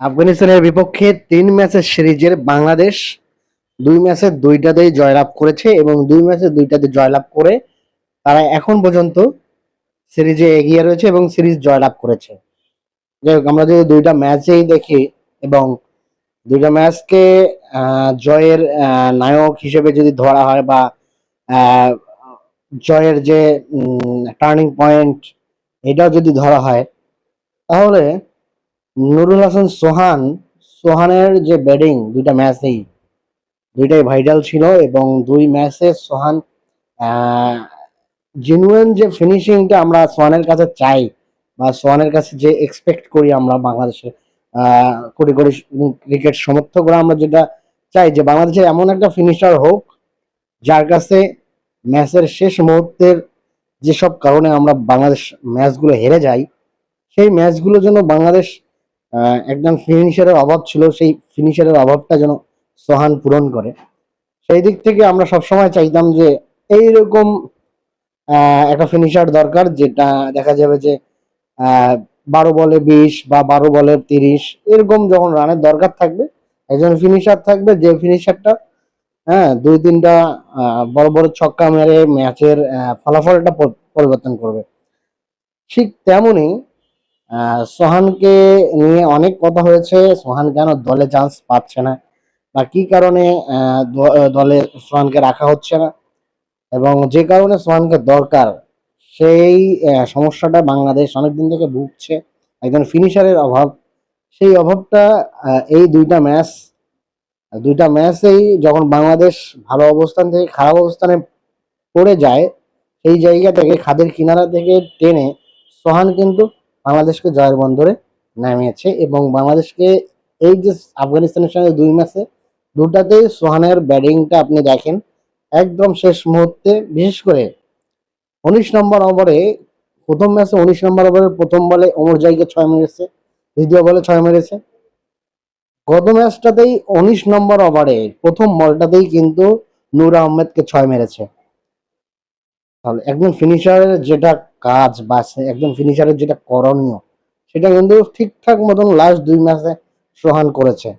আফগানিস্তানের বিপক্ষে তিন ম্যাচের সিরিজের বাংলাদেশ দুই ম্যাচের দুইটাতেই জয়লাভ করেছে এবং দুই ম্যাচের দুইটাতে জয়লাভ করে তারা এখন পর্যন্ত সিরিজে এগিয়ে রয়েছে এবং সিরিজ জয়লাভ করেছে। যাই হোক, আমরা যদি দুইটা ম্যাচেই দেখি এবং দুইটা ম্যাচকে জয়ের নায়ক হিসেবে যদি ধরা হয় বা জয়ের যে টার্নিং পয়েন্ট এটাও যদি ধরা হয়, তাহলে নুরুল হাসান সোহান সোহানের যে ব্যাটিং দুইটা ম্যাচেই দুইটাই ভাইটাল ছিল এবং দুই ম্যাচে সোহান জেনুয়েন যে ফিনিশিংটা আমরা সোহানের কাছে চাই বা সোহানের কাছে যে এক্সপেক্ট করি আমরা বাংলাদেশে আহ, কোটি কোটি ক্রিকেট সমর্থকরা আমরা যেটা চাই যে বাংলাদেশে এমন একটা ফিনিশার হোক যার কাছে ম্যাচের শেষ মুহূর্তের যেসব কারণে আমরা বাংলাদেশ ম্যাচগুলো হেরে যাই সেই ম্যাচগুলোর জন্য বাংলাদেশ একজন ফিনিশারের অভাব ছিল, সেই ফিনিশারের অভাবটা যেন সোহান পূরণ করে। সেই দিক থেকে আমরা সবসময় চাইতাম যে এইরকম একটা ফিনিশার দরকার, যেটা দেখা যাবে যে বারো বলে বিশ বা বারো বলে তিরিশ, এরকম যখন রানের দরকার থাকবে, একজন ফিনিশার থাকবে, যে ফিনিশারটা হ্যাঁ দুই তিনটা বড় বড় ছক্কা মেরে ম্যাচের ফলাফলটা পরিবর্তন করবে। ঠিক তেমনই সোহানকে নিয়ে অনেক কথা হয়েছে। সোহান কেন দলে চান্স পাচ্ছে না? বা কি কারণে দলে সোহানকে রাখা হচ্ছে না? এবং যে কারণে সোহানকে দরকার, সেই সমস্যাটা বাংলাদেশ অনেকদিন থেকে ভুগছে। একজন ফিনিশারের অভাব। সেই অভাবটা এই দুইটা ম্যাচ দুইটা ম্যাচেই যখন বাংলাদেশ ভালো অবস্থান থেকে খারাপ অবস্থানে পড়ে যায়, সেই জায়গা থেকে, খাদের কিনারা থেকে টেনে সোহান কিন্তু বাংলাদেশকে জয়ের বন্দরে নামিয়েছে এবং বাংলাদেশকে এই যে আফগানিস্তানের সঙ্গে দুই ম্যাচে দুটাতেই সোহানের ব্যাটিংটা আপনি দেখেন একদম শেষ মুহূর্তে, বিশেষ করে উনিশ নম্বর ওভারে, প্রথম ম্যাচে উনিশ নম্বর ওভারের প্রথম বলে অমর জাইকে ছয় মেরেছে, দ্বিতীয় বলে ছয় মেরেছে। গত ম্যাচটাতেই উনিশ নম্বর ওভারে প্রথম বলটাতেই কিন্তু নূর আহমেদকে ছয় মেরেছে। তাহলে একজন ফিনিশারের যেটা কাজ বা একদম ফিনিশারের যেটা করণীয়, সেটা কিন্তু ঠিকঠাক মতন লাস্ট দুই ম্যাচে সোহান করেছে।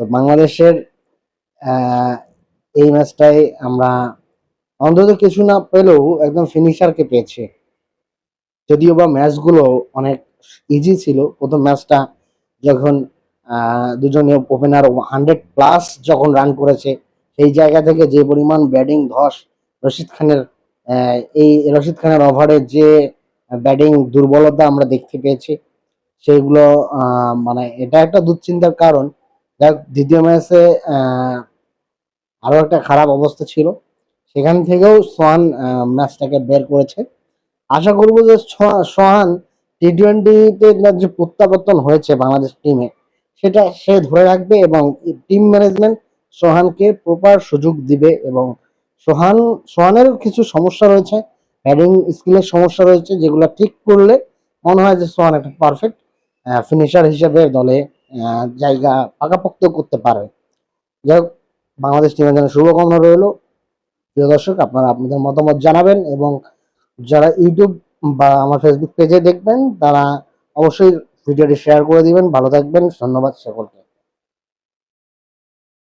তো বাংলাদেশের এই ম্যাচটাই আমরা অন্তত কিছু না পেলেও একদম ফিনিশারকে পেয়েছে। যদিও বা ম্যাচগুলো অনেক ইজি ছিল, প্রথম ম্যাচটা যখন দুজনে ওপেনার হান্ড্রেড প্লাস যখন রান করেছে, সেই জায়গা থেকে যে পরিমাণ ব্যাটিং ধস রশিদ খানের এই রশিদ খানের ওভারে যে ব্যাটিং দুর্বলতা আমরা দেখতে পেয়েছি, সেইগুলো মানে এটা একটা দুশ্চিন্তার কারণ। দেখ দ্বিতীয় ম্যাচে আরও একটা খারাপ অবস্থা ছিল। সেখান থেকেও সোহান ম্যাচটাকে বের করেছে। আশা করব যে সোহা- সোহান টি টোয়েন্টিতে যে প্রত্যাবর্তন হয়েছে বাংলাদেশ টিমে সেটা সে ধরে রাখবে এবং টিম ম্যানেজমেন্ট সোহানকে প্রপার সুযোগ দিবে এবং সোহান সোহানের কিছু সমস্যা রয়েছে ব্যাটিং স্কিলের সমস্যা রয়েছে, যেগুলো ঠিক করলে মনে হয় যে সোহান একটা পারফেক্ট ফিনিশার হিসেবে দলে জায়গা পাকাপোক্ত করতে পারে। যাই হোক, বাংলাদেশ টিমের জন্য শুভকামনা রইল। প্রিয় দর্শক, আপনারা আপনাদের মতামত জানাবেন এবং যারা ইউটিউব বা আমার ফেসবুক পেজে দেখবেন, তারা অবশ্যই ভিডিওটি শেয়ার করে দিবেন। ভালো থাকবেন, ধন্যবাদ সকলকে।